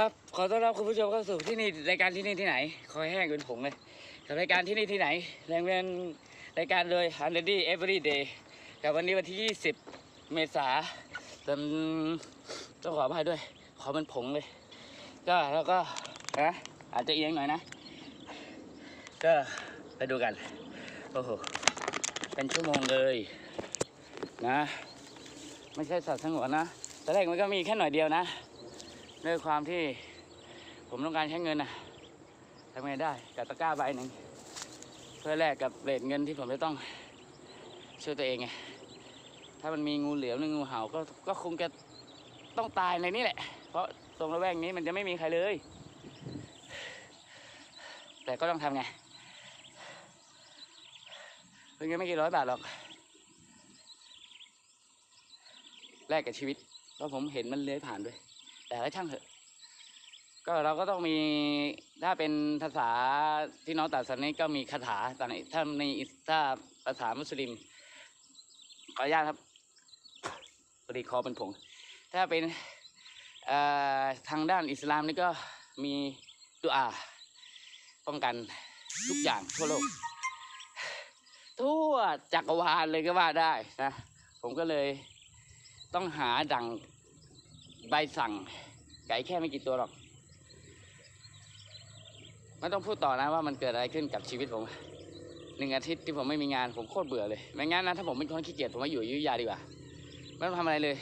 ครับ ขอต้อนรับคุณผู้ชมเข้าสู่ที่นี่รายการที่นี่ที่ไหน คอยแห้งเป็นผงเลยกับรายการที่นี่ที่ไหนแรงเรียนรายการโดย u n d e r d y Every Day กับวันนี้วันที่ 20 เมษาจนต้องขออภัยด้วย ขอเป็นผงเลย ก็แล้วก็นะอาจจะเอียงหน่อยนะ ก็ไปดูกัน โอ้โห เป็นชั่วโมงเลยนะ ไม่ใช่สัตว์สงวนนะตอนแรกมันก็มีแค่หน่อยเดียวนะ ด้วยความที่ผมต้องการใช้เงินนะทำไงได้กับตะกร้าใบหนึ่งเพื่อแลกกับเรทเงินที่ผมจะต้องช่วยตัวเองไงถ้ามันมีงูเหลือมหรืองูเห่าก็ก็คงจะต้องตายในนี้แหละ เพราะตรงระแวกนี้มันจะไม่มีใครเลย แต่ก็ต้องทำไงเพิ่งไม่กี่ร้อยบาทหรอกแลกกับชีวิตเพราะผมเห็นมันเลื้อยผ่านด้วย แต่ก็ช่างเถอะ ก็เราก็ต้องมีถ้าเป็นภาษาที่น้องตัดสันนี้ก็มีคาถาตอนนี้ถ้าในอิสถ้าภาษามุสลิมขออนุญาตครับพอดีคอเป็นผง ถ้าเป็นทางด้านอิสลามนี่ก็มีดุอาป้องกันทุกอย่างทั่วโลก ทั่วจักรวาลเลยก็ว่าได้นะ ผมก็เลยต้องหาดัง ใบสั่ง ไก่แค่ไม่กี่ตัวหรอก ไม่ต้องพูดต่อนะว่ามันเกิดอะไรขึ้นกับชีวิตผมหนึ่งอาทิตย์ที่ผมไม่มีงานผมโคตรเบื่อเลยไม่งั้นนะถ้าผมเป็นคนขี้เกียจผมมาอยู่อยุธยาดีกว่าไม่ต้องทำอะไรเลย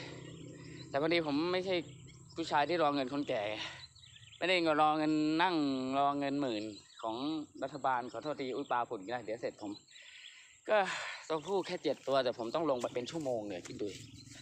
แต่พอดีผมไม่ใช่ผู้ชายที่รอเงินคนแก่ ไม่ได้รอเงินนั่งรอเงินหมื่นของรัฐบาลขอโทษทีอุ้ยปลาผุดอีกนะเดี๋ยวเสร็จผม ก็ตัวผู้แค่เจ็ดตัวแต่ผมต้องลงไปเป็นชั่วโมงเลยคิดดู